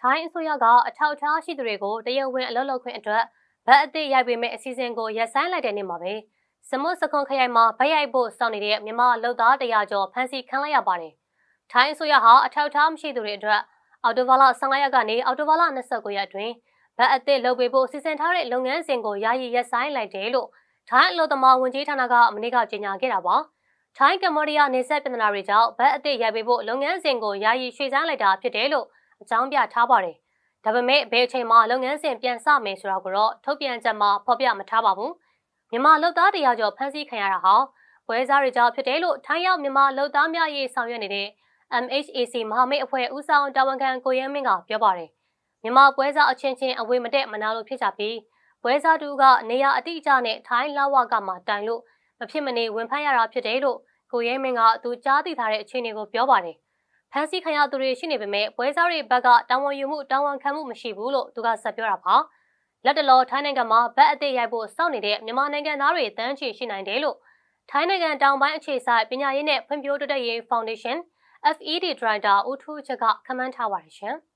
ထိုင်းအစိုးရကအထောက်အထားရှိသူတွေကိုတရားဝင်အလုပ်လုပ်ခွင့်အတွက်ဗတ်အသစ်ရိုက်ပေးမဲ့အစီအစဉ်ကိုရပ်ဆိုင်းလိုက်တဲ့နေ့မှာပဲစမွတ်စကွန်ခရိုင်မှာဗတ်ရိုက်ဖို့စောင့်နေတဲ့မြန်မာလုပ်သားတရာကျော်ဖမ်းဆီးခံလိုက်ရပါတယ်။ထိုင်းအစိုးရဟာအထောက်အထားမရှိသူတွေအတွက်အော်တိုဘာလ15ရက်ကနေအော်တိုဘာလ29ရက်အတွင်းဗတ်အသစ်လုပ်ပေးဖို့စီစဉ်ထားတဲ့လုပ်ငန်းစဉ်ကိုယာယီရပ်ဆိုင်းလိုက်တယ်လို့ထိုင်းအလို့သမားဝန်ကြီးဌာနကမနေ့ကကြေညာခဲ့တာပါ။ထိုင်းကမ္ဘောဒီးယားနေဆက်ပြည်နာတွေကြောင့်ဗတ်အသစ်ရိုက်ပေးဖို့လုပ်ငန်းစဉ်ကိုယာယီရွှေ့ဆိုင်းလိုက်တာဖြစ်တယ်လို့ အကြောင်းပြထားပါတယ်။ဒါပေမဲ့ဘယ်အချိန်မှလုပ်ငန်းစဉ်ပြန်စမယ်ဆိုတာကိုတော့ထုတ်ပြန်ချက်မှာဖော်ပြမထားပါဘူး။မြန်မာလုပ်သားတရားကျော်ဖမ်းဆီးခံရတာဟာပွဲစားတွေကြောင့်ဖြစ်တယ်လို့ထိုင်းရောက်မြန်မာလုပ်သားများရေးဆောင်ရွက်နေတဲ့ MHAC မဟာမိတ်အဖွဲ့ဦးဆောင်တာဝန်ခံကိုရဲမင်းကပြောပါတယ်။မြန်မာပွဲစားအချင်းချင်းအဝေမတက်မနာလို့ဖြစ်ကြပြီးပွဲစားတူကနေရာအတိအကျနဲ့ထိုင်းလာဝကမှာတိုင်လို့မဖြစ်မနေဝင်ဖမ်းရတာဖြစ်တယ်လို့ကိုရဲမင်းကသူကြားသိထားတဲ့အခြေအနေကိုပြောပါတယ်။ ဖမ်းဆီးခံရသူတွေရှိနေပေမဲ့ပွဲစားတွေဘက်ကတာဝန်ယူမှုတာဝန်ခံမှုမရှိဘူးလို့သူကဆက်ပြောတာပါ။လက်တလောထိုင်းနိုင်ငံမှာဗတ်အသစ်ရိုက်ဖို့စောင့်နေတဲ့မြန်မာနိုင်ငံသားတွေတန်းချီရှိနိုင်တယ်လို့ထိုင်းနိုင်ငံတောင်ပိုင်းအခြေစိုက်ပညာရေးနဲ့ဖွံ့ဖြိုးတိုးတက်ရေးဖောင်ဒေးရှင်း FED Director ဦးထူးချက်ကခန့်မှန်းထားပါတယ်ရှင်။